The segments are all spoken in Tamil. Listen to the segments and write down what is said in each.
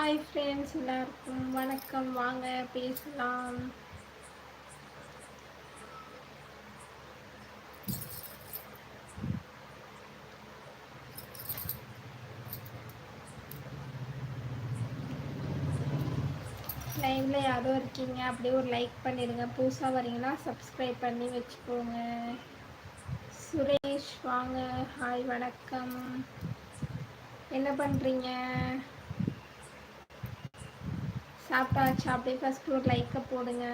ஹாய் ஃப்ரெண்ட்ஸ் எல்லாருக்கும் வணக்கம். வாங்க பேசலாம். லைவ்ல யாரோ இருக்கீங்க அப்படியே ஒரு லைக் பண்ணிடுங்க. புதுசாக வரீங்கன்னா சப்ஸ்கிரைப் பண்ணி வச்சுக்கோங்க. சுரேஷ் வாங்க. ஹாய் வணக்கம். என்ன பண்ணுறீங்க சாப்பிட்டாச்சு? அப்படியே ஃபஸ்ட்டு ஒரு லைக்கை போடுங்க.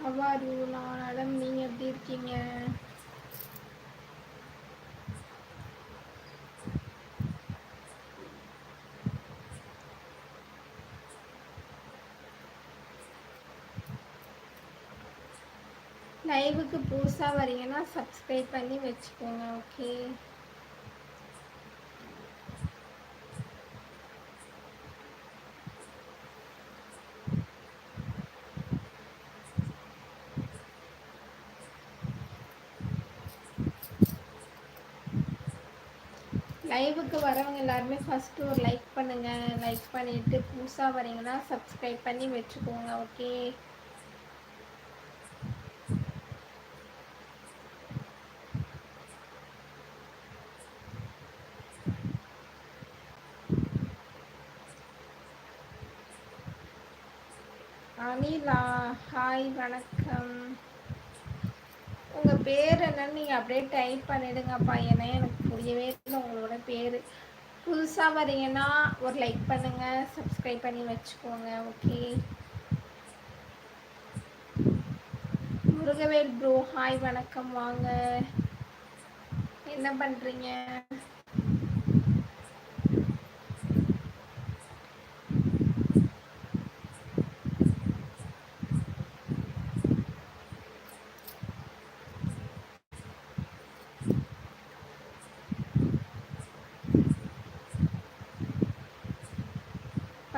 அவ்வாறு நான் நலம் நீங்கள் எப்படி இருக்கீங்க? லைவுக்கு புதுசாக வரீங்கன்னா சப்ஸ்கிரைப் பண்ணி வச்சுக்கோங்க ஓகே லைவுக்கு வரவங்க எல்லாருமே ஃபஸ்ட்டு ஒரு லைக் பண்ணுங்கள் லைக் பண்ணிவிட்டு புதுசாக வரீங்கன்னா சப்ஸ்கிரைப் பண்ணி வச்சுக்கோங்க ஓகே அனிலா ஹாய் வணக்கம். பேர் என்னன்னு நீங்கள் அப்படியே டைப் பண்ணிடுங்கப்பா. ஏன்னா எனக்கு புரியவே இல்லை உங்களோட பேர். புதுசாக வரீங்கன்னா ஒரு லைக் பண்ணுங்கள் சப்ஸ்கிரைப் பண்ணி வச்சுக்கோங்க ஓகே முருகவேல் ப்ரோ ஹாய் வணக்கம். வாங்க. என்ன பண்ணுறீங்க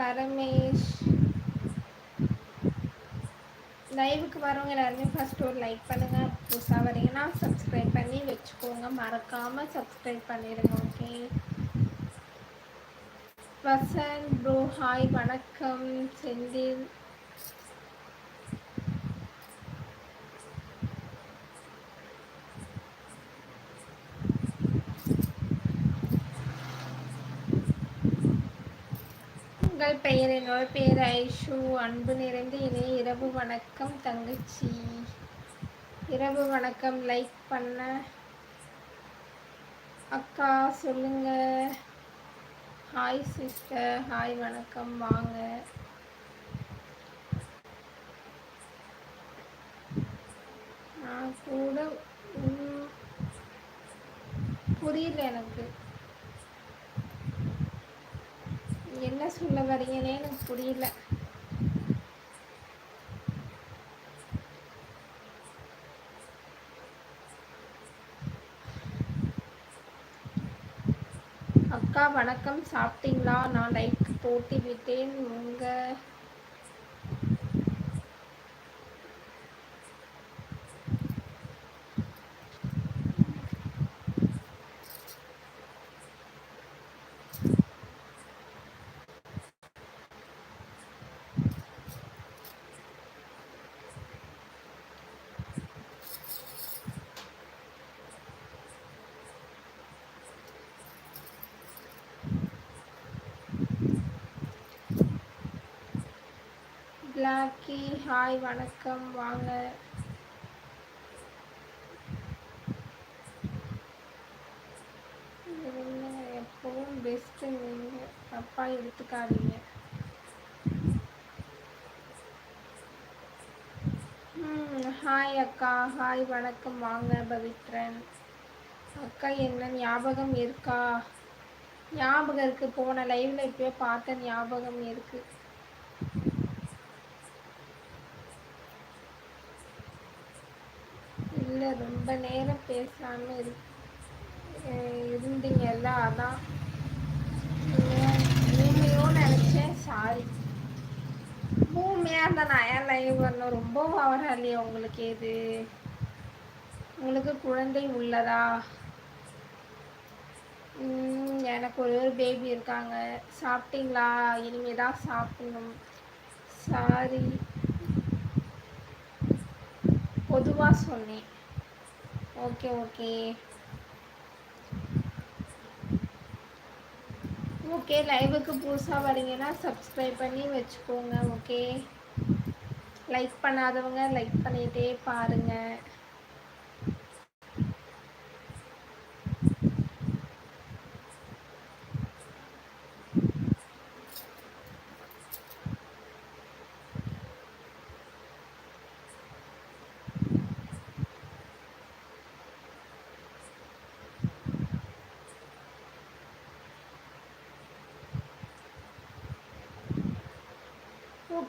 பரமேஷ். லைவுக்கு வரவங்க எல்லாருமே ஃபஸ்ட் ஒரு லைக் பண்ணுங்கள் புதுசாக வரீங்கன்னா சப்ஸ்கிரைப் பண்ணி வச்சுக்கோங்க. மறக்காமல் சப்ஸ்கிரைப் பண்ணிடுங்க ஓகே வசந்த் ப்ரோ ஹாய் வணக்கம். செந்தில். உங்கள் பெயர் என்னோட பெயர் ஐஷு. அன்பு நிறைந்த இணைய இரவு வணக்கம் தங்கச்சி. இரவு வணக்கம். லைக் பண்ண. அக்கா சொல்லுங்க. Hi sister. ஹாய் வணக்கம். வாங்க. நான் கூட புரியல எனக்கு. என்ன சொல்ல வரீங்கன்னே எனக்கு புரியல. அக்கா வணக்கம் சாப்பிட்டீங்களா? நான் லைக் போட்டு விட்டேன். உங்கள் பிளாக்கி ஹாய் வணக்கம். வாங்க. எப்பவும் பெஸ்ட்டு நீங்கள் தப்பாக எடுத்துக்காதீங்க. ஹாய் அக்கா. ஹாய் வணக்கம். வாங்க பவித்ரன். அக்கா என்ன ஞாபகம் இருக்கா? ஞாபகம் இருக்குது போன லைவில் இப்போயே பார்த்த ஞாபகம் இருக்கு. இல்லை ரொம்ப நேரம் பேசாமல் இரு இருந்தீங்கல்ல அதான். பூமியும் நினச்சேன். சாரி பூமியாக இருந்தால் நான் ஏன் லைவ் வரணும்? ரொம்ப ஓவரா இல்லையா உங்களுக்கு எது உங்களுக்கு குழந்தை உள்ளதா? எனக்கு ஒரு ஒரு பேபி இருக்காங்க. சாப்பிட்டீங்களா? இனிமே தான் சாப்பிடணும். சாரி பொதுவாக சொன்னேன். Okay okay. ஓகே லைவுக்கு புதுசாக வரீங்கன்னா சப்ஸ்கிரைப் பண்ணி வச்சுக்கோங்க ஓகே. லைக் பண்ணாதவங்க லைக் பண்ணிகிட்டே பாருங்கள்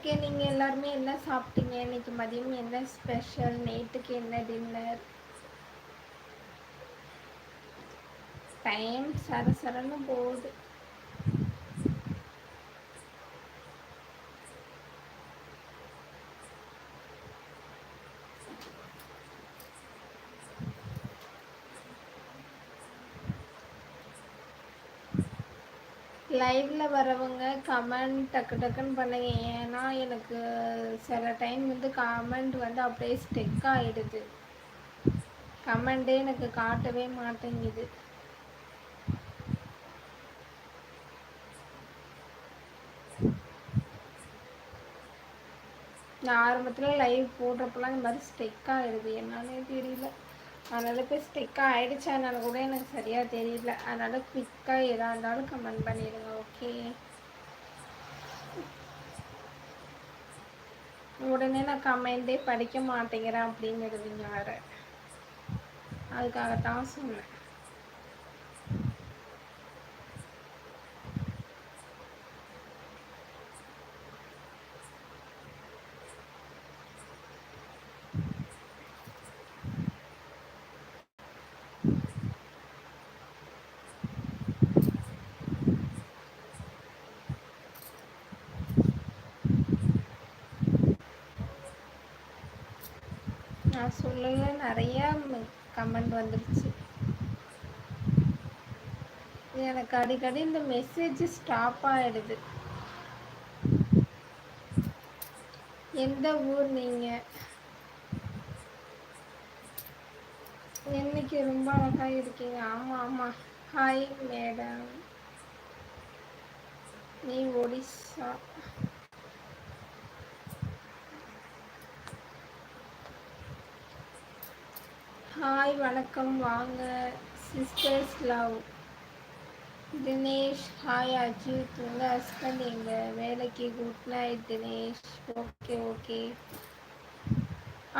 ஓகே நீங்கள் எல்லாருமே என்ன சாப்பிட்டீங்க? இன்னைக்கு மதியம் என்ன ஸ்பெஷல் நைட்டுக்கு என்ன டின்னர் டைம் சர சரன்னு போகுது. லைவில் வரவங்க கமெண்ட் டக்கு டக்குன்னு பண்ணுங்க. ஏன்னா எனக்கு சில டைம் வந்து கமெண்ட் வந்து அப்படியே ஸ்டெக் ஆகிடுது கமெண்டே எனக்கு காட்டவே மாட்டேங்குது. நான் ஆரம்பத்தில் லைவ் போடுறப்பெல்லாம் இந்த மாதிரி ஸ்டெக் ஆகிடுது என்னன்னே தெரியல. அதனால் இப்போ ஸ்டிக்காக ஆகிடுச்சானால கூட எனக்கு சரியாக தெரியல. அதனால் குவிக்காக எதாக இருந்தாலும் கமெண்ட் பண்ணிடுங்க ஓகே உடனே நான் கமெண்டே படிக்க மாட்டேங்கிறேன் அப்படிங்கிறதுங்க வேறு அதுக்காகத்தான் சொன்னேன். நான் சொல்லல நிறைய கமெண்ட் வந்துருச்சு. எனக்கு அடிக்கடி இந்த மெசேஜ் ஸ்டாப் ஆகிடுது எந்த ஊர் நீங்கள் என்னைக்கு ரொம்ப அழகாக இருக்கீங்க? ஆமாம் ஆமாம் ஹாய் மேடம் நீ ஒடிசா. ஹாய் வணக்கம். வாங்க. Sisters love Dinesh hi Ajith. உங்கள் ஹஸ்பண்ட் எங்கள் வேலைக்கு good night Dinesh. Okay okay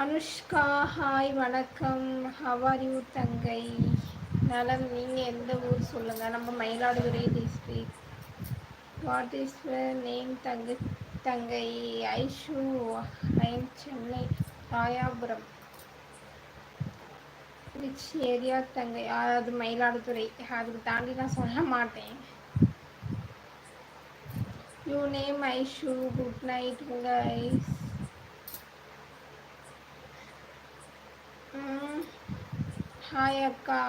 Anushka hi வணக்கம். ஹவாரி தங்கை? நலம் நீங்கள் எந்த ஊர் சொல்லுங்கள் நம்ம Mayiladuthurai district what is name தங்கை தங்கை? Aishu I'm Chennai Royapuram rich area தங்கை அதாவது மயிலாடுதுறை அதுக்கு தாண்டி நான் சொல்ல மாட்டேன். You name Aishu good night guys hi அக்கா.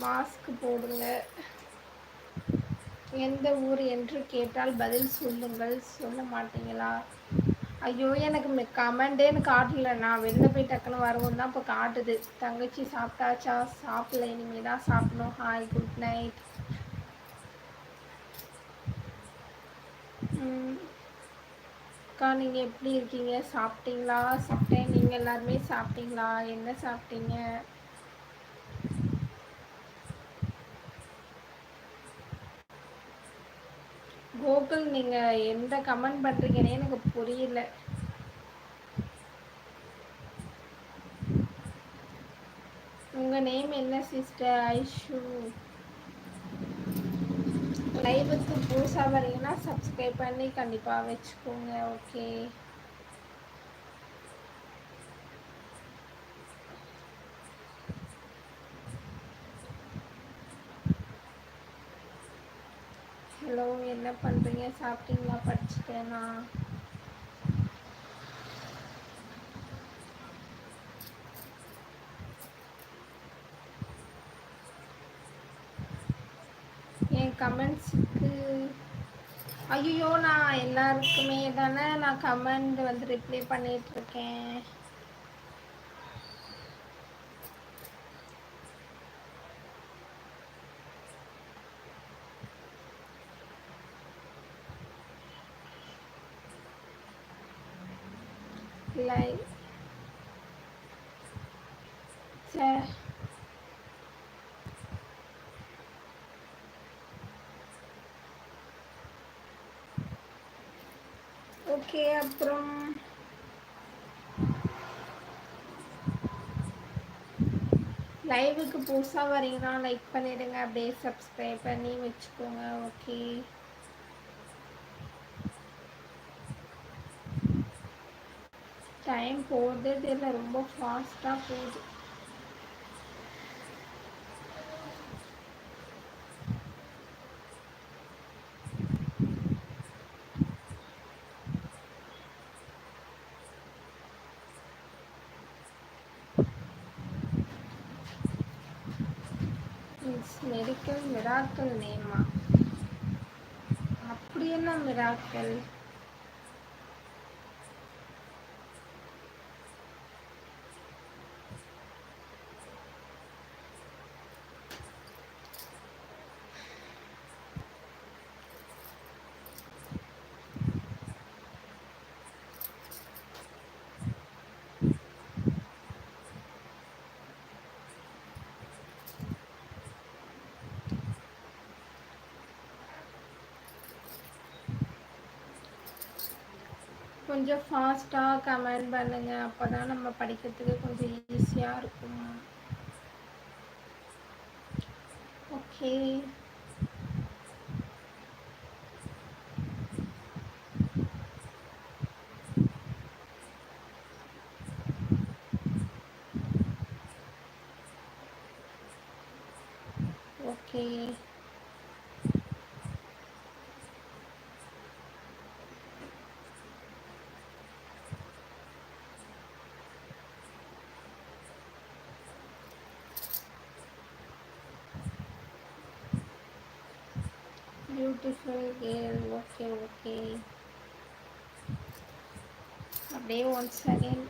மாஸ்க் போடுங்க. எந்த ஊர் என்று கேட்டால் பதில் சொல்லுங்கள். சொல்ல மாட்டீங்களா? ஐயோ எனக்கு கமெண்டேன்னு எனக்கு காட்டல. நான் வெளில போய் டக்குன்னு வருவோம் தான் இப்போ காட்டுது. தங்கச்சி சாப்பிட்டாச்சா? சாப்பிடல. இனிமேல் தான் சாப்பிடணும். ஹாய் குட் நைட் அக்கா நீங்கள் எப்படி இருக்கீங்க? சாப்பிட்டீங்களா? சாப்பிட்டேன். நீங்கள் எல்லாருமே சாப்பிட்டீங்களா? என்ன சாப்பிட்டீங்க? கோகுல் நீங்கள் எந்த கமெண்ட் பண்ணுறீங்கன்னே எனக்கு புரியல. உங்கள் நேம் என்ன சிஸ்டர் ஐஷு? லைவுக்கு புதுசாக வரீங்கன்னா சப்ஸ்கிரைப் பண்ணி கண்டிப்பாக வச்சுக்கோங்க ஓகே என்ன பண்ணுறீங்க சாப்பிட்டீங்களா? படிச்சுட்டேனா? என் கமெண்ட்ஸுக்கு ஐயோ நான் எல்லாருக்குமே தானே நான் கமெண்ட் வந்து ரிப்ளை பண்ணிகிட்ருக்கேன் like சே ஓகே அப்புறம் லைவுக்கு புதுசாக வரீங்கன்னா லைக் பண்ணிடுங்க. அப்படியே சப்ஸ்கிரைப் பண்ணி வச்சுக்கோங்க. ஓகே டைம் போகிறதே தெரியல ரொம்ப ஃபாஸ்ட்டாக போகுது. மெடிக்கல் மிராக்கல் நேமா அப்படி என்ன மிராக்கல் கொஞ்சம் ஃபாஸ்ட்டாக கமெண்ட் பண்ணுங்கள் அப்போ தான் நம்ம படிக்கிறதுக்கு கொஞ்சம் ஈஸியாக இருக்கும்? Okay okay beautiful girl okay okay அப்படியே ஒன் செகண்ட்